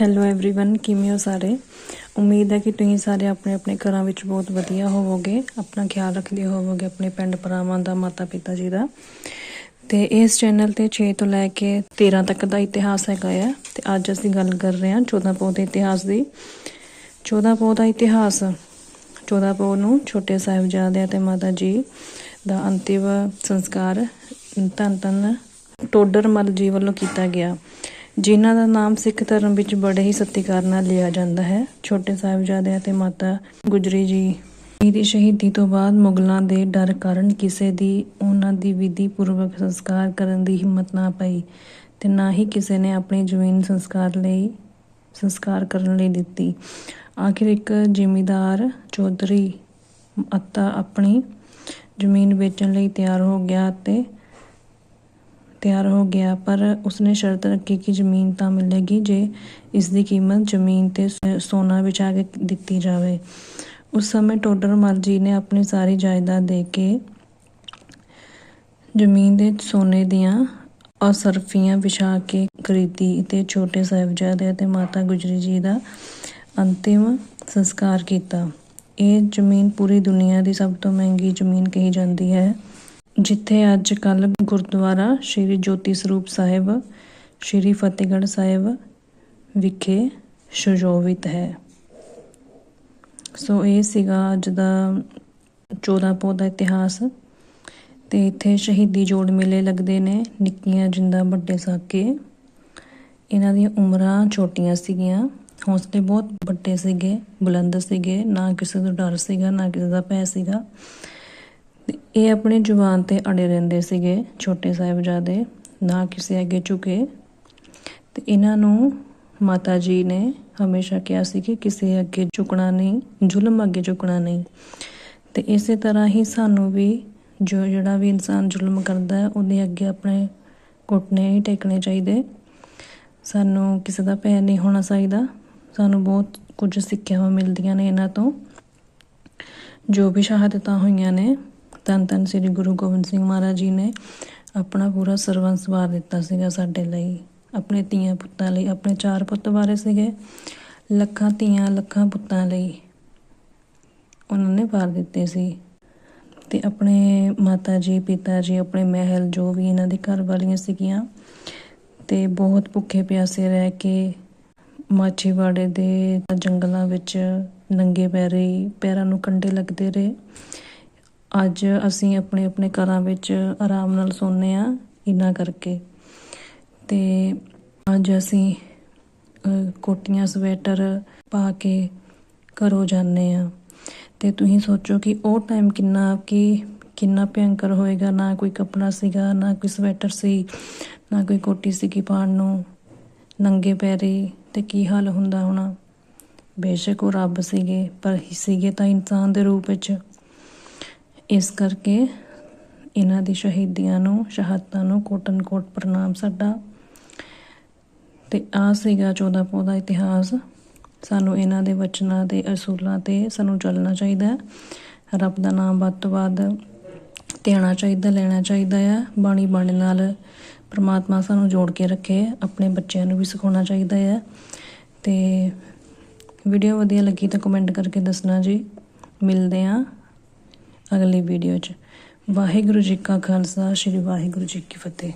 Hello everyone ਕਿਵੇਂ ਹੋ ਸਾਰੇ ਉਮੀਦ ਹੈ ਕਿ ਤੁਸੀਂ ਸਾਰੇ ਆਪਣੇ ਆਪਣੇ ਘਰਾਂ ਵਿੱਚ ਬਹੁਤ ਵਧੀਆ ਹੋਵੋਗੇ ਆਪਣਾ ਖਿਆਲ ਰੱਖਦੇ ਹੋਵੋਗੇ ਆਪਣੇ ਪਿੰਡ ਭਰਾਵਾਂ ਦਾ ਮਾਤਾ ਪਿਤਾ ਜੀ ਦਾ ਤੇ ਇਸ ਚੈਨਲ ਤੇ 6 ਤੋਂ ਲੈ ਕੇ 13 ਤੱਕ ਦਾ ਇਤਿਹਾਸ ਹੈਗਾ ਆ ਤੇ ਅੱਜ ਅਸੀਂ ਗੱਲ ਕਰ ਰਹੇ ਹਾਂ 14 ਪੋਹ ਦੇ ਇਤਿਹਾਸ ਦੀ 14 ਪੋਹ ਦਾ ਇਤਿਹਾਸ 14 ਪੋਹ ਨੂੰ ਛੋਟੇ ਸਾਹਿਬਜ਼ਾਦੇ ਅਤੇ ਮਾਤਾ ਜੀ ਦਾ ਅੰਤਿਮ ਸੰਸਕਾਰ ਧੰਨ ਧੰਨ ਟੋਡਰ ਮਲ ਜੀ ਵੱਲੋਂ ਕੀਤਾ ਗਿਆ ਜਿਨ੍ਹਾਂ ਦਾ ਨਾਮ ਸਿੱਖ ਧਰਮ ਵਿੱਚ ਬੜੇ ਹੀ ਸਤਿਕਾਰ ਨਾਲ ਲਿਆ ਜਾਂਦਾ ਹੈ। ਛੋਟੇ ਸਾਹਿਬਜ਼ਾਦੇ ਅਤੇ ਮਾਤਾ ਗੁਜਰੀ ਜੀ ਦੀ ਸ਼ਹੀਦੀ ਤੋਂ ਬਾਅਦ ਮੁਗਲਾਂ ਦੇ ਡਰ ਕਾਰਨ ਕਿਸੇ ਦੀ, ਉਹਨਾਂ ਦੀ ਵਿਧੀ ਪੂਰਵਕ ਸੰਸਕਾਰ ਕਰਨ ਦੀ ਹਿੰਮਤ ਨਾ ਪਈ ਤੇ ਨਾ ਹੀ ਕਿਸੇ ਨੇ ਆਪਣੀ ਜ਼ਮੀਨ ਸੰਸਕਾਰ ਲਈ, ਸੰਸਕਾਰ ਕਰਨ ਲਈ ਦਿੱਤੀ। ਆਖਿਰ ਇੱਕ ਜ਼ਿਮੀਦਾਰ ਚੌਧਰੀ ਅੱਤਾ ਆਪਣੀ ਜ਼ਮੀਨ ਵੇਚਣ ਲਈ ਤਿਆਰ ਹੋ ਗਿਆ ਤੇ ਤਿਆਰ ਹੋ ਗਿਆ, ਪਰ ਉਸਨੇ ਸ਼ਰਤ ਰੱਖੀ ਕਿ ਜ਼ਮੀਨ ਤਾਂ ਮਿਲੇਗੀ ਜੇ ਇਸ ਦੀ ਕੀਮਤ ਜ਼ਮੀਨ ਤੇ ਸੋਨਾ ਵਿਚਾ ਕੇ ਦਿੱਤੀ ਜਾਵੇ। ਉਸ ਸਮੇਂ ਟੋਡਰ ਮਲ ਜੀ ਨੇ ਆਪਣੀ ਸਾਰੀ ਜਾਇਦਾਦ ਦੇ ਕੇ ਜ਼ਮੀਨ ਦੇ ਸੋਨੇ ਦੀਆਂ ਅਸਰਫੀਆਂ ਵਿਛਾ ਕੇ ਖਰੀਦੀ ਤੇ ਛੋਟੇ ਸਾਹਿਬਜ਼ਾਦੇ ਅਤੇ ਮਾਤਾ ਗੁਜਰੀ ਜੀ ਦਾ ਅੰਤਿਮ ਸੰਸਕਾਰ ਕੀਤਾ। ਇਹ ਜ਼ਮੀਨ ਪੂਰੀ ਦੁਨੀਆ ਦੀ ਸਭ ਤੋਂ ਮਹਿੰਗੀ ਜ਼ਮੀਨ ਕਹੀ ਜਾਂਦੀ ਹੈ। ਜਿੱਥੇ ਅੱਜ ਕੱਲ ਗੁਰਦੁਆਰਾ ਸ਼੍ਰੀ ਜੋਤੀ ਸਰੂਪ ਸਾਹਿਬ, ਸ਼੍ਰੀ ਫਤਿਹਗੜ੍ਹ ਸਾਹਿਬ ਵਿਖੇ ਸੁਸ਼ੋਭਿਤ ਹੈ। ਸੋ ਇਹ ਸੀਗਾ ਅੱਜ ਦਾ 14 ਪੋਹ ਦਾ ਇਤਿਹਾਸ ਤੇ ਇੱਥੇ ਸ਼ਹੀਦੀ ਜੋੜ ਮੇਲੇ ਲੱਗਦੇ ਨੇ ਨਿੱਕੀਆਂ ਜਿੰਦਾ ਵੱਡੇ ਸਾਕੇ। ਇਹਨਾਂ ਦੀਆਂ ਉਮਰਾਂ ਛੋਟੀਆਂ ਸੀਗੀਆਂ, ਹੌਸਲੇ ਬਹੁਤ ਵੱਡੇ ਸੀਗੇ, ਬੁਲੰਦ ਸੀਗੇ, ਨਾ ਕਿਸੇ ਤੋਂ ਡਰ ਸੀਗਾ, ਨਾ ਕਿਸੇ ਦਾ ਭੈ ਸੀਗਾ। ਤੇ ਇਹ ਆਪਣੀ ਜ਼ੁਬਾਨ ਤੇ ਅੜੇ ਰਹਿੰਦੇ ਸੀਗੇ ਛੋਟੇ ਸਾਹਿਬਜ਼ਾਦੇ, ਨਾ ਕਿਸੇ ਅੱਗੇ ਝੁਕੇ। ਤੇ ਇਹਨਾਂ ਨੂੰ ਮਾਤਾ ਜੀ ਨੇ ਹਮੇਸ਼ਾ ਕਿਹਾ ਸੀ ਕਿ ਕਿਸੇ ਅੱਗੇ ਝੁਕਣਾ ਨਹੀਂ, ਜ਼ੁਲਮ ਅੱਗੇ ਝੁਕਣਾ ਨਹੀਂ। ਤੇ ਇਸੇ ਤਰ੍ਹਾਂ ਹੀ ਸਾਨੂੰ ਵੀ ਜੋ ਜਿਹੜਾ ਵੀ ਇਨਸਾਨ ਜ਼ੁਲਮ ਕਰਦਾ ਹੈ, ਉਹਦੇ ਅੱਗੇ ਆਪਣੇ ਘੁਟਨੇ ਹੀ ਟੇਕਣੇ ਚਾਹੀਦੇ। ਸਾਨੂੰ ਕਿਸੇ ਦਾ ਭੈ ਨਹੀਂ ਹੋਣਾ ਚਾਹੀਦਾ। ਸਾਨੂੰ ਬਹੁਤ ਕੁਝ ਸਿੱਖਿਆਵਾਂ ਮਿਲਦੀਆਂ ਨੇ ਇਹਨਾਂ ਤੋਂ। ਜੋ ਵੀ ਸ਼ਹਾਦਤਾਂ ਹੋਈਆਂ ਨੇ ਧੰਨ ਧੰਨ ਸ੍ਰੀ ਗੁਰੂ ਗੋਬਿੰਦ ਸਿੰਘ ਮਹਾਰਾਜ ਜੀ ਨੇ ਆਪਣਾ ਪੂਰਾ ਸਰਵੰਸ ਵਾਰ ਦਿੱਤਾ ਸੀਗਾ ਸਾਡੇ ਲਈ। ਆਪਣੇ ਧੀਆਂ ਪੁੱਤਾਂ ਲਈ, ਆਪਣੇ ਚਾਰ ਪੁੱਤ ਬਾਰੇ ਸੀਗੇ। ਲੱਖਾਂ ਧੀਆਂ, ਲੱਖਾਂ ਪੁੱਤਾਂ ਲਈ ਉਹਨਾਂ ਨੇ ਵਾਰ ਦਿੱਤੇ ਸੀ। ਤੇ ਆਪਣੇ ਮਾਤਾ ਜੀ, ਪਿਤਾ ਜੀ, ਆਪਣੇ ਮਹਿਲ ਜੋ ਵੀ ਇਹਨਾਂ ਦੇ ਘਰ ਵਾਲੀਆਂ ਸੀਗੀਆਂ, ਤੇ ਬਹੁਤ ਭੁੱਖੇ ਪਿਆਸੇ ਰਹਿ ਕੇ ਮਾਛੀਵਾੜੇ ਦੇ ਜੰਗਲਾਂ ਵਿੱਚ ਨੰਗੇ ਪੈਰੀ, ਪੈਰਾਂ ਨੂੰ ਕੰਡੇ ਲੱਗਦੇ ਰਹੇ। ਅੱਜ ਅਸੀਂ ਆਪਣੇ ਆਪਣੇ ਘਰਾਂ ਵਿੱਚ ਆਰਾਮ ਨਾਲ ਸੌਂਦੇ ਆ ਇਨਾ ਕਰਕੇ। ਤੇ ਅੱਜ ਅਸੀਂ ਕੋਟੀਆਂ ਸਵੈਟਰ ਪਾ ਕੇ ਘਰੋਂ ਜਾਂਦੇ ਆ ਤੇ ਤੁਸੀਂ ਸੋਚੋ ਕਿ ਉਹ ਟਾਈਮ ਕਿੰਨਾ, ਕਿ ਕਿੰਨਾ ਭਿਅੰਕਰ ਹੋਏਗਾ, ਨਾ ਕੋਈ ਕੱਪੜਾ ਸੀਗਾ, ਨਾ ਕੋਈ ਸਵੈਟਰ ਸੀ, ਨਾ ਕੋਈ ਕੋਟੀ ਸੀਗੀ ਪਾਉਣ ਨੂੰ। ਨੰਗੇ ਪੈਰੀ, ਤੇ ਕੀ ਹਾਲ ਹੁੰਦਾ ਹੋਣਾ? ਬੇਸ਼ੱਕ ਉਹ ਰੱਬ ਸੀਗੇ, ਪਰ ਸੀਗੇ ਤਾਂ ਇਨਸਾਨ ਦੇ ਰੂਪ ਵਿੱਚ। ਇਸ ਕਰਕੇ ਇਹਨਾਂ ਦੀ ਸ਼ਹੀਦੀਆਂ ਨੂੰ, ਸ਼ਹਾਦਤਾਂ ਨੂੰ ਕੋਟਨ ਕੋਟ ਪ੍ਰਣਾਮ ਸਾਡਾ। ਤੇ ਆ ਸੀਗਾ 14 ਪੋਹ ਦਾ ਇਤਿਹਾਸ। ਸਾਨੂੰ ਇਹਨਾਂ ਦੇ ਵਚਨਾਂ ਦੇ ਅਸੂਲਾਂ ਤੇ ਸਾਨੂੰ ਚੱਲਣਾ ਚਾਹੀਦਾ ਹੈ। ਰੱਬ ਦਾ ਨਾਮ ਵੱਧ ਤੋਂ ਵੱਧ ਧਿਆਣਾ ਚਾਹੀਦਾ, ਲੈਣਾ ਚਾਹੀਦਾ ਆ ਬਾਣੀ ਬਾਣੀ ਨਾਲ ਪ੍ਰਮਾਤਮਾ ਸਾਨੂੰ ਜੋੜ ਕੇ ਰੱਖੇ, ਆਪਣੇ ਬੱਚਿਆਂ ਨੂੰ ਵੀ ਸਿਖਾਉਣਾ ਚਾਹੀਦਾ ਹੈ। ਤੇ ਵੀਡੀਓ ਵਧੀਆ ਲੱਗੀ ਤਾਂ ਕਮੈਂਟ ਕਰਕੇ ਦੱਸਣਾ ਜੀ। ਮਿਲਦੇ ਆਂ ਅਗਲੀ ਵੀਡੀਓ 'ਚ। ਵਾਹਿਗੁਰੂ ਜੀ ਕਾ ਖਾਲਸਾ ਸ੍ਰੀ ਵਾਹਿਗੁਰੂ ਜੀ ਕੀ ਫਤਿਹ।